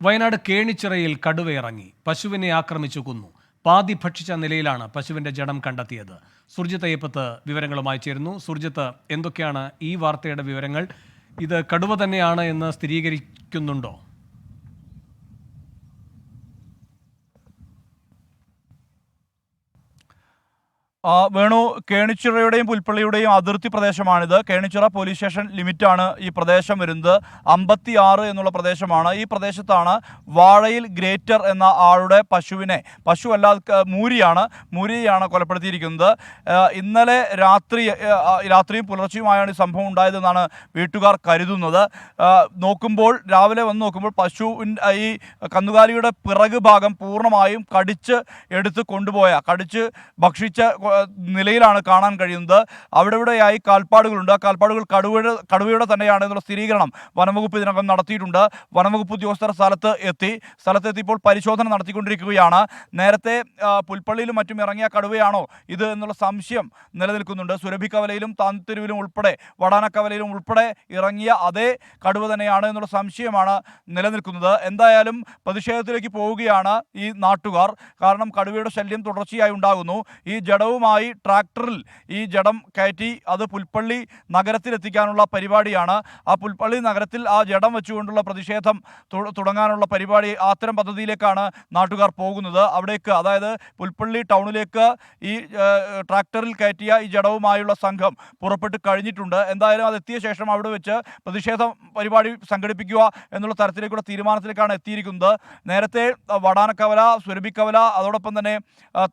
വയനാട് കേണിച്ചിറയിൽ കടുവയിറങ്ങി പശുവിനെ ആക്രമിച്ചു കൊന്നു. പാതി ഭക്ഷിച്ച നിലയിലാണ് പശുവിന്റെ ജഡം കണ്ടെത്തിയത്. സുർജിത്ത് അയ്യപ്പത്ത് വിവരങ്ങളുമായി ചേരുന്നു. സുർജിത്ത് എന്തൊക്കെയാണ് ഈ വാർത്തയുടെ വിവരങ്ങൾ? ഇത് കടുവ തന്നെയാണ് എന്ന് സ്ഥിരീകരിക്കുന്നുണ്ടോ ആ, വേണു കേണിച്ചിറയുടെയും പുൽപ്പള്ളിയുടെയും അതിർത്തി പ്രദേശമാണിത്. കേണിച്ചിറ പോലീസ് സ്റ്റേഷൻ ലിമിറ്റാണ് ഈ പ്രദേശം വരുന്നത്. അമ്പത്തി ആറ് എന്നുള്ള പ്രദേശമാണ്. ഈ പ്രദേശത്താണ് വാഴയിൽ ഗ്രേറ്റർ എന്ന ആളുടെ പശുവിനെ പശു അല്ലാതെ മൂരിയാണ് മൂരിയാണ് കൊലപ്പെടുത്തിയിരിക്കുന്നത്. ഇന്നലെ രാത്രി രാത്രിയും പുലർച്ചെയുമായാണ് ഈ സംഭവം ഉണ്ടായതെന്നാണ് വീട്ടുകാർ കരുതുന്നത്. നോക്കുമ്പോൾ രാവിലെ വന്ന് നോക്കുമ്പോൾ പശുവിൻ ഈ കന്നുകാലിയുടെ പിറക് ഭാഗം പൂർണമായും കടിച്ച് എടുത്ത് കൊണ്ടുപോയ കടിച്ച് ഭക്ഷിച്ച നിലയിലാണ് കാണാൻ കഴിയുന്നത്. അവിടെ ഇവിടെയായി കാൽപ്പാടുകളുണ്ട്. ആ കാൽപ്പാടുകൾ കടുവയുടെ കടുവയുടെ തന്നെയാണ് എന്നുള്ള സ്ഥിരീകരണം വനംവകുപ്പ് ഇതിനകം നടത്തിയിട്ടുണ്ട്. വനംവകുപ്പ് ഉദ്യോഗസ്ഥർ സ്ഥലത്ത് എത്തി. സ്ഥലത്തെത്തിയപ്പോൾ പരിശോധന നടത്തിക്കൊണ്ടിരിക്കുകയാണ്. നേരത്തെ പുൽപ്പള്ളിയിലും മറ്റും ഇറങ്ങിയ കടുവയാണോ ഇത് എന്നുള്ള സംശയം നിലനിൽക്കുന്നുണ്ട്. സുരഭി കവലയിലും താന്തിരുവിലും ഉൾപ്പെടെ വടാനക്കവലയിലും ഉൾപ്പെടെ ഇറങ്ങിയ അതേ കടുവ തന്നെയാണ് എന്നുള്ള സംശയമാണ് നിലനിൽക്കുന്നത്. എന്തായാലും പ്രതിഷേധത്തിലേക്ക് പോവുകയാണ് ഈ നാട്ടുകാർ. കാരണം കടുവയുടെ ശല്യം തുടർച്ചയായി ഉണ്ടാകുന്നു. ഈ ജഡവുമായി ട്രാക്ടറിൽ ഈ ജഡം കയറ്റി അത് പുൽപ്പള്ളി നഗരത്തിലെത്തിക്കാനുള്ള പരിപാടിയാണ്. ആ പുൽപ്പള്ളി നഗരത്തിൽ ആ ജഡം വെച്ചുകൊണ്ടുള്ള പ്രതിഷേധം തുടങ്ങാനുള്ള പരിപാടി അത്തരം പദ്ധതിയിലേക്കാണ് നാട്ടുകാർ പോകുന്നത്. അവിടേക്ക് അതായത് പുൽപ്പള്ളി ടൗണിലേക്ക് ഈ ട്രാക്ടറിൽ കയറ്റിയ ഈ ജഡവുമായുള്ള സംഘം പുറപ്പെട്ട് കഴിഞ്ഞിട്ടുണ്ട്. എന്തായാലും അത് എത്തിയ ശേഷം അവിടെ വെച്ച് പ്രതിഷേധ പരിപാടി സംഘടിപ്പിക്കുക എന്നുള്ള തരത്തിലേക്കുള്ള തീരുമാനത്തിലേക്കാണ് എത്തിയിരിക്കുന്നത്. നേരത്തെ വടാനക്കവല സുരഭിക്കവല അതോടൊപ്പം തന്നെ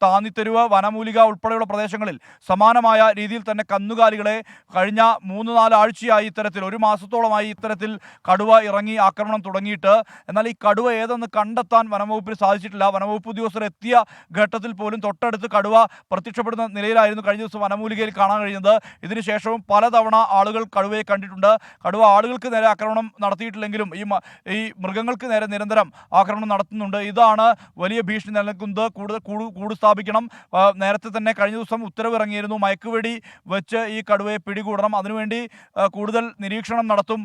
താന്നിത്തെരുവ് വനമൂലിക ഉൾപ്പെടെയുള്ള പ്രദേശങ്ങളിൽ സമാനമായ രീതിയിൽ തന്നെ കന്നുകാലികളെ കഴിഞ്ഞ മൂന്ന് നാല് ആഴ്ചയായി ഇത്തരത്തിൽ ഒരു മാസത്തോളമായി ഇത്തരത്തിൽ കടുവ ഇറങ്ങി ആക്രമണം തുടങ്ങിയിട്ട്. എന്നാൽ ഈ കടുവ ഏതെന്ന് കണ്ടെത്താൻ വനംവകുപ്പിന് സാധിച്ചിട്ടില്ല. വനംവകുപ്പ് ഉദ്യോഗസ്ഥർ എത്തിയ ഘട്ടത്തിൽ പോലും തൊട്ടടുത്ത് കടുവ പ്രത്യക്ഷപ്പെടുന്ന നിലയിലായിരുന്നു കഴിഞ്ഞ ദിവസം വനമൂലികയിൽ കാണാൻ കഴിയുന്നത് ഇതിനുശേഷവും പലതവണ ആളുകൾ കടുവയെ കണ്ടിട്ടുണ്ട്. കടുവ ആളുകൾക്ക് നേരെ ആക്രമണം നടത്തിയിട്ടില്ലെങ്കിലും ഈ ഈ മൃഗങ്ങൾക്ക് നേരെ നിരന്തരം ആക്രമണം നടത്തുന്നുണ്ട്. ഇതാണ് വലിയ ഭീഷണി നിലനിൽക്കുന്നത്. കൂടുതൽ കൂട് കൂട് സ്ഥാപിക്കണം. നേരത്തെ തന്നെ കഴിഞ്ഞ ദിവസം ഉത്തരവ് ഇറങ്ങിയിരുന്നു മയക്കുവെടി വെച്ച് ഈ കടുവയെ പിടികൂടണം. അതിനുവേണ്ടി കൂടുതൽ നിരീക്ഷണം നടത്തും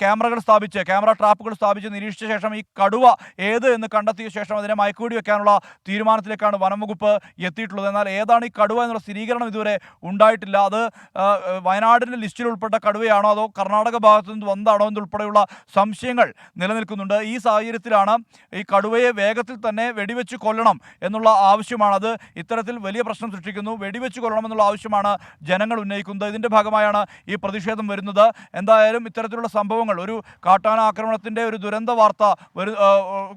ക്യാമറകൾ സ്ഥാപിച്ച് ക്യാമറ ട്രാപ്പുകൾ സ്ഥാപിച്ച് നിരീക്ഷിച്ച ശേഷം ഈ കടുവ ഏത് എന്ന് കണ്ടെത്തിയ ശേഷം അതിനെ മയക്കുവെടി വെക്കാനുള്ള തീരുമാനത്തിലേക്കാണ് വനം വകുപ്പ് എത്തിയിട്ടുള്ളത്. എന്നാൽ ഏതാണ് ഈ കടുവ എന്നുള്ള സ്ഥിരീകരണം ഇതുവരെ ഉണ്ടായിട്ടില്ല. അത് വയനാടിന്റെ ലിസ്റ്റിൽ ഉൾപ്പെട്ട കടുവയാണോ അതോ കർണാടക ഭാഗത്തു നിന്ന് വന്നതാണോ എന്നുൾപ്പെടെയുള്ള സംശയങ്ങൾ നിലനിൽക്കുന്നുണ്ട്. ഈ സാഹചര്യത്തിലാണ് ഈ കടുവയെ വേഗത്തിൽ തന്നെ വെടിവെച്ച് കൊല്ലണം എന്നുള്ള ആവശ്യമാണത്. ഇത്തരത്തിൽ വലിയ പ്രശ്നം സൃഷ്ടിക്കുന്നു. വെടിവെച്ച് കൊല്ലണമെന്നുള്ള ആവശ്യമാണ് ജനങ്ങൾ ഉന്നയിക്കുന്നത്. ഇതിന്റെ ഭാഗമായാണ് ഈ പ്രതിഷേധം വരുന്നത്. എന്തായാലും ഇത്തരത്തിലുള്ള സംഭവങ്ങൾ ഒരു കാട്ടാന ആക്രമണത്തിന്റെ ഒരു ദുരന്ത വാർത്ത വരു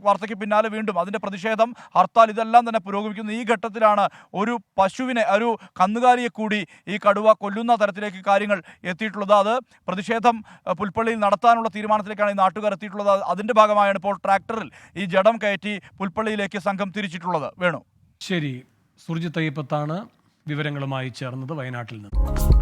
വാർത്തയ്ക്ക് പിന്നാലെ വീണ്ടും അതിന്റെ പ്രതിഷേധം ഹർത്താൽ ഇതെല്ലാം തന്നെ പുരോഗമിക്കുന്നു. ഈ ഘട്ടത്തിലാണ് ഒരു പശുവിനെ ഒരു കന്നുകാലിയെ കൂടി ഈ കടുവ കൊല്ലുന്ന തരത്തിലേക്ക് കാര്യങ്ങൾ എത്തിയിട്ടുള്ളത്. അത് പ്രതിഷേധം പുൽപ്പള്ളിയിൽ നടത്താനുള്ള തീരുമാനത്തിലേക്കാണ് ഈ നാട്ടുകാർ എത്തിയിട്ടുള്ളത്. അതിന്റെ ഭാഗമായാണ് ഇപ്പോൾ ട്രാക്ടറിൽ ഈ ജഡം കയറ്റി പുൽപ്പള്ളിയിലേക്ക് സംഘം തിരിച്ചിട്ടുള്ളത്. വേണു. ശരി. സുർജിത്ത് അയ്യപ്പത്താണ് വിവരങ്ങളുമായി ചേർന്നത് വയനാട്ടിൽ നിന്ന്.